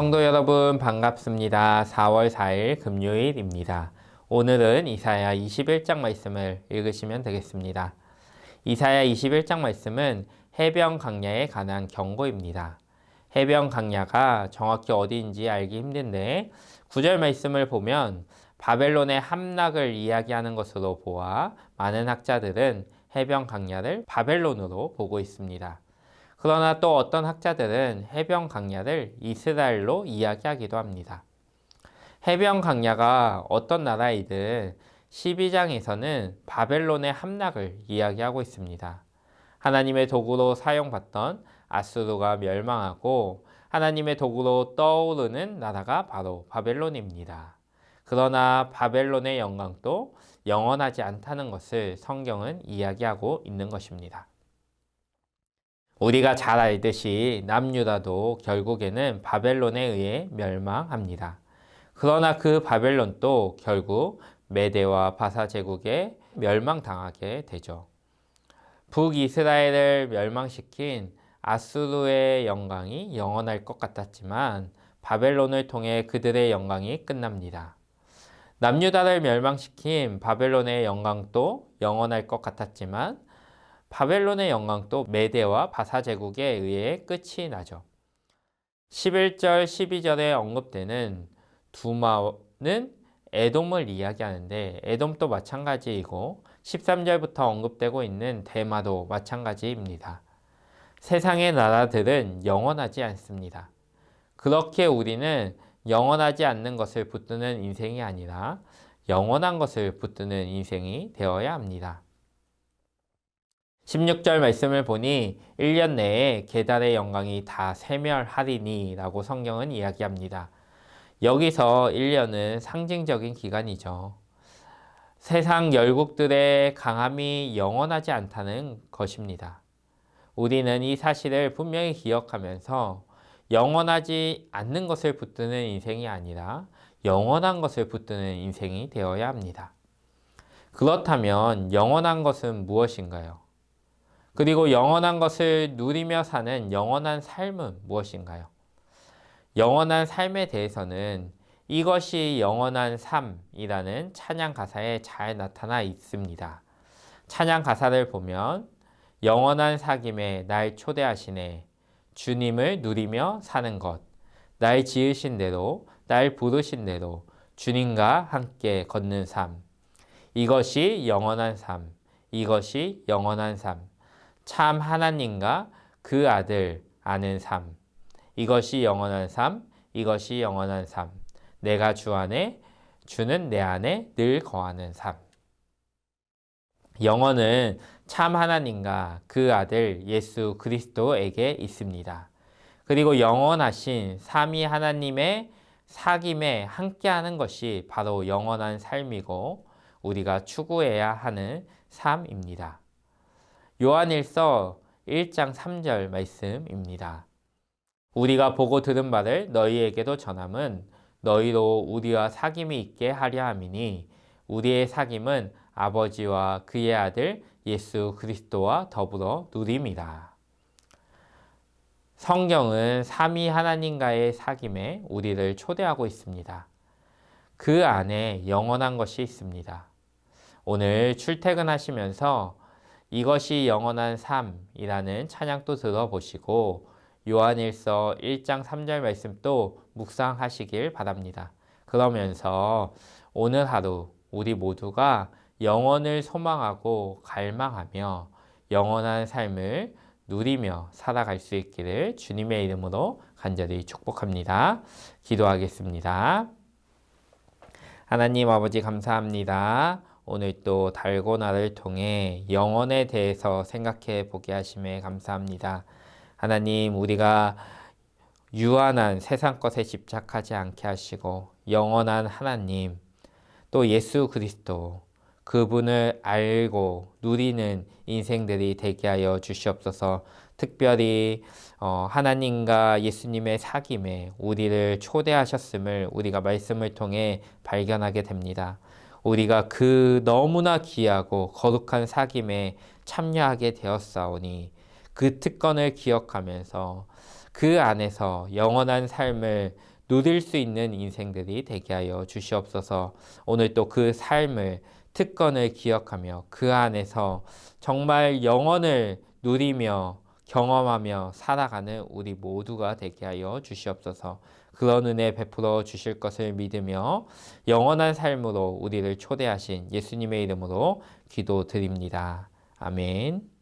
성도 여러분 반갑습니다. 4월 4일 금요일입니다. 오늘은 이사야 21장 말씀을 읽으시면 되겠습니다. 이사야 21장 말씀은 해변 강야에 관한 경고입니다. 해변 강야가 정확히 어디인지 알기 힘든데 구절 말씀을 보면 바벨론의 함락을 이야기하는 것으로 보아 많은 학자들은 해변 강야를 바벨론으로 보고 있습니다. 그러나 또 어떤 학자들은 해변 강야를 이스라엘로 이야기하기도 합니다. 해변 강야가 어떤 나라이든 12장에서는 바벨론의 함락을 이야기하고 있습니다. 하나님의 도구로 사용받던 아수르가 멸망하고 하나님의 도구로 떠오르는 나라가 바로 바벨론입니다. 그러나 바벨론의 영광도 영원하지 않다는 것을 성경은 이야기하고 있는 것입니다. 우리가 잘 알듯이 남유다도 결국에는 바벨론에 의해 멸망합니다. 그러나 그 바벨론도 결국 메대와 바사 제국에 멸망당하게 되죠. 북이스라엘을 멸망시킨 아수르의 영광이 영원할 것 같았지만 바벨론을 통해 그들의 영광이 끝납니다. 남유다를 멸망시킨 바벨론의 영광도 영원할 것 같았지만 바벨론의 영광도 메대와 바사 제국에 의해 끝이 나죠. 11절, 12절에 언급되는 두마는 에돔을 이야기하는데 에돔도 마찬가지이고 13절부터 언급되고 있는 대마도 마찬가지입니다. 세상의 나라들은 영원하지 않습니다. 그렇게 우리는 영원하지 않는 것을 붙드는 인생이 아니라 영원한 것을 붙드는 인생이 되어야 합니다. 16절 말씀을 보니 1년 내에 계달의 영광이 다 세멸하리니 라고 성경은 이야기합니다. 여기서 1년은 상징적인 기간이죠. 세상 열국들의 강함이 영원하지 않다는 것입니다. 우리는 이 사실을 분명히 기억하면서 영원하지 않는 것을 붙드는 인생이 아니라 영원한 것을 붙드는 인생이 되어야 합니다. 그렇다면 영원한 것은 무엇인가요? 그리고 영원한 것을 누리며 사는 영원한 삶은 무엇인가요? 영원한 삶에 대해서는 이것이 영원한 삶이라는 찬양 가사에 잘 나타나 있습니다. 찬양 가사를 보면 영원한 사귐에 날 초대하시네 주님을 누리며 사는 것, 날 지으신 대로, 날 부르신 대로 주님과 함께 걷는 삶. 이것이 영원한 삶, 이것이 영원한 삶. 참 하나님과 그 아들 아는 삶. 이것이 영원한 삶, 이것이 영원한 삶. 내가 주 안에, 주는 내 안에 늘 거하는 삶. 영원은 참 하나님과 그 아들 예수 그리스도에게 있습니다. 그리고 영원하신 삼위 하나님의 사귐에 함께하는 것이 바로 영원한 삶이고 우리가 추구해야 하는 삶입니다. 요한일서 1장 3절 말씀입니다. 우리가 보고 들은 바를 너희에게도 전함은 너희로 우리와 사귐이 있게 하려 함이니 우리의 사귐은 아버지와 그의 아들 예수 그리스도와 더불어 누립니다. 성경은 삼위 하나님과의 사귐에 우리를 초대하고 있습니다. 그 안에 영원한 것이 있습니다. 오늘 출퇴근하시면서 이것이 영원한 삶이라는 찬양도 들어보시고 요한일서 1장 3절 말씀도 묵상하시길 바랍니다. 그러면서 오늘 하루 우리 모두가 영원을 소망하고 갈망하며 영원한 삶을 누리며 살아갈 수 있기를 주님의 이름으로 간절히 축복합니다. 기도하겠습니다. 하나님 아버지 감사합니다. 오늘 또 달고나를 통해 영원에 대해서 생각해 보게 하심에 감사합니다. 하나님, 우리가 유한한 세상 것에 집착하지 않게 하시고 영원한 하나님, 또 예수 그리스도, 그분을 알고 누리는 인생들이 되게 하여 주시옵소서. 특별히 어, 하나님과 예수님의 사귐에 우리를 초대하셨음을 우리가 말씀을 통해 발견하게 됩니다. 우리가 그 너무나 귀하고 거룩한 사귐에 참여하게 되었사오니 그 특권을 기억하면서 그 안에서 영원한 삶을 누릴 수 있는 인생들이 되게 하여 주시옵소서. 오늘 또 그 삶을 특권을 기억하며 그 안에서 정말 영원을 누리며 경험하며 살아가는 우리 모두가 되게 하여 주시옵소서. 그런 은혜 베풀어 주실 것을 믿으며 영원한 삶으로 우리를 초대하신 예수님의 이름으로 기도드립니다. 아멘.